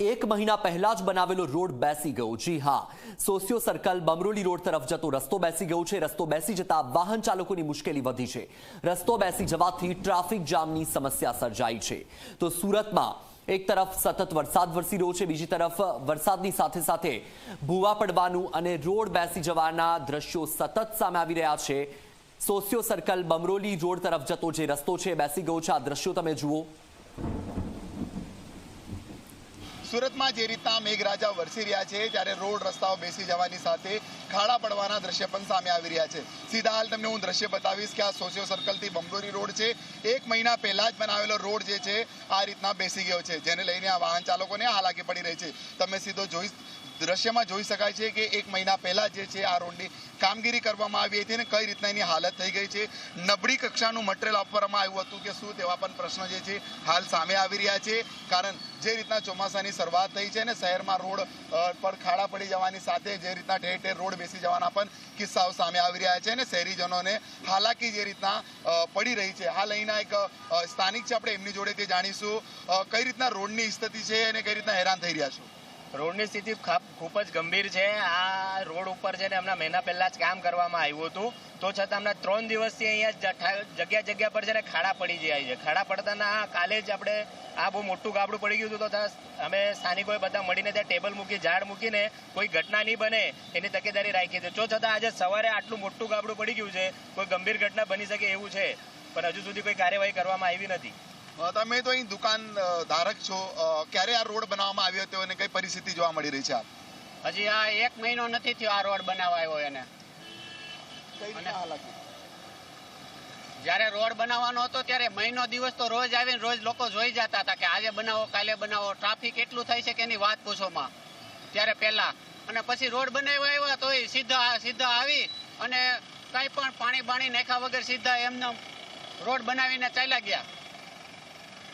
એક મહિના પહેલા જ બનાવેલો રોડ બેસી ગયો. જી હા. સોસિયો સર્કલ બમરોલી રોડ તરફ જતો રસ્તો બેસી ગયો છે. રસ્તો બેસી જતા વાહન ચાલકોની મુશ્કેલી વધી છે. રસ્તો બેસી જવાથી ટ્રાફિક જામની સમસ્યા સર્જાઈ છે. તો સુરતમાં એક તરફ સતત વરસાદ વરસી રહ્યો છે. બીજી તરફ વરસાદની સાથે સાથે ભૂવા પડવાનું અને રોડ બેસી જવાના દ્રશ્યો સતત સામે આવી રહ્યા છે. સોસિયો સર્કલ બમરોલી રોડ તરફ જતો જે રસ્તો છે બેસી ગયો છે. આ દ્રશ્યો તમે જુઓ. સુરતમાં જે રીતના મેઘરાજા વરસી રહ્યા છે, ત્યારે રોડ રસ્તાઓ બેસી જવાની સાથે ખાડા પડવાના દ્રશ્ય પણ સામે આવી રહ્યા છે. સીધા હાલ તમને હું દ્રશ્ય બતાવીશ કે આ સોશિયો સર્કલથી બંગોરી રોડ છે. એક મહિના પહેલા જ બનાવેલો રોડ જે છે, આ રીતના બેસી ગયો છે, જેને લઈને આ વાહન ચાલકોને હાલાકી પડી રહી છે. તમે સીધો જોઈ દ્રશ્યમાં જોઈ શકાય છે કે એક મહિના પહેલા જે છે આ રોડની કામગીરી કરવામાં આવી હતી અને કઈ રીતના એની હાલત થઈ ગઈ છે. નબળી કક્ષાનું મટીરિયલ આપવામાં આવ્યું હતું કે શું તેવા પણ પ્રશ્નો જે છે હાલ સામે આવી રહ્યા છે. કારણ જે રીતના ચોમાસાની શરૂઆત થઈ છે ને શહેરમાં રોડ પર ખાડા પડી જવાની સાથે જે રીતના ઠેર ઠેર રોડ બેસી જવાના પણ કિસ્સાઓ સામે આવી રહ્યા છે અને શહેરીજનોને હાલાકી જે રીતના પડી રહી છે. હાલ અહીંના એક સ્થાનિક છે. આપણે એમની જોડે તે જાણીશું કઈ રીતના રોડની સ્થિતિ છે અને કઈ રીતના હેરાન થઈ રહ્યા છો? રોડની સ્થિતિ ખૂબ જ ગંભીર છે. આ રોડ ઉપર છે ને હમણાં મહિના પહેલાં જ કામ કરવામાં આવ્યું હતું. તો છતાં હમણાં ત્રણ દિવસથી અહીંયા જગ્યા જગ્યા પર છે ને ખાડા પડી જાય છે. ખાડા પડતાના કાલે જ આપણે આ બહુ મોટું ગાબડું પડી ગયું હતું. તો અમે સ્થાનિકોએ બધા મળીને ત્યાં ટેબલ મૂકી, ઝાડ મૂકીને કોઈ ઘટના નહીં બને એની તકેદારી રાખી છે તો છતાં આજે સવારે આટલું મોટું ગાબડું પડી ગયું છે. કોઈ ગંભીર ઘટના બની શકે એવું છે. પણ હજુ સુધી કોઈ કાર્યવાહી કરવામાં આવી નથી. તમે તો અહીં દુકાન ધારક છો. ક્યારે આ રોડ બનાવવામાં આવ્યો હતો અને કઈ પરિસ્થિતિ જોવા મળી રહી છે આપ? હજી આ એક મહિનો નથી થયો આ રોડ બનાવાયો એને. જ્યારે રોડ બનાવવાનો હતો ત્યારે મહિનો દિવસ તો રોજ આવીને રોજ લોકો જોઈ જતા હતા કે આજે બનાવો કાલે બનાવો ટ્રાફિક એટલું થાય છે કે એની વાત પૂછોમાં. ત્યારે પહેલા. અને પછી રોડ બનાવ્યા આવ્યા તોય સીધા સીધા આવી અને કંઈ પણ પાણી બાણી નાખ્યા વગર સીધા એમને રોડ બનાવીને ચાલ્યા ગયા.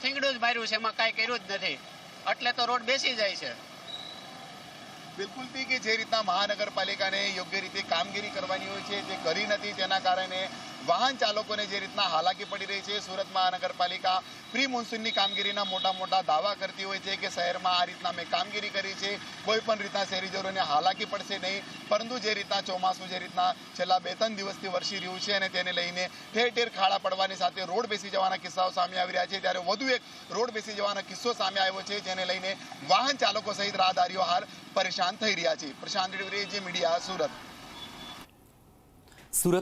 થીંગડું જ માર્યું છે, એમાં કાંઈ કર્યું જ નથી. એટલે તો રોડ બેસી જાય છે. બિલકુલથી કે જે રીતના મહાનગરપાલિકાને યોગ્ય રીતે કામગીરી કરવાની હોય છે તે કરી નથી, તેના કારણે વાહન ચાલકોને જે રીતના હાલાકી પડી રહી છે. સુરત મહાનગરપાલિકા પ્રી મોન્સૂનની કામગીરીના મોટા મોટા દાવા કરતી હોય છે કે શહેરમાં આ રીતના મેં કામગીરી કરી છે. કોઈ પણ રીતના શહેરીજનોને હાલાકી પડશે નહીં. પરંતુ જે રીતના ચોમાસું જે રીતના છેલ્લા બે ત્રણ દિવસથી વરસી રહ્યું છે અને તેને લઈને ઠેર ઠેર ખાડા પડવાની સાથે રોડ બેસી જવાના કિસ્સાઓ સામે આવી રહ્યા છે. ત્યારે વધુ એક રોડ બેસી જવાનો કિસ્સો સામે આવ્યો છે. જેને લઈને વાહન ચાલકો સહિત રાહદારીઓ હાલ પરેશાન થઈ રહ્યા છે. પ્રશાંત ડિવરી જે મીડિયા સુરત. સુરત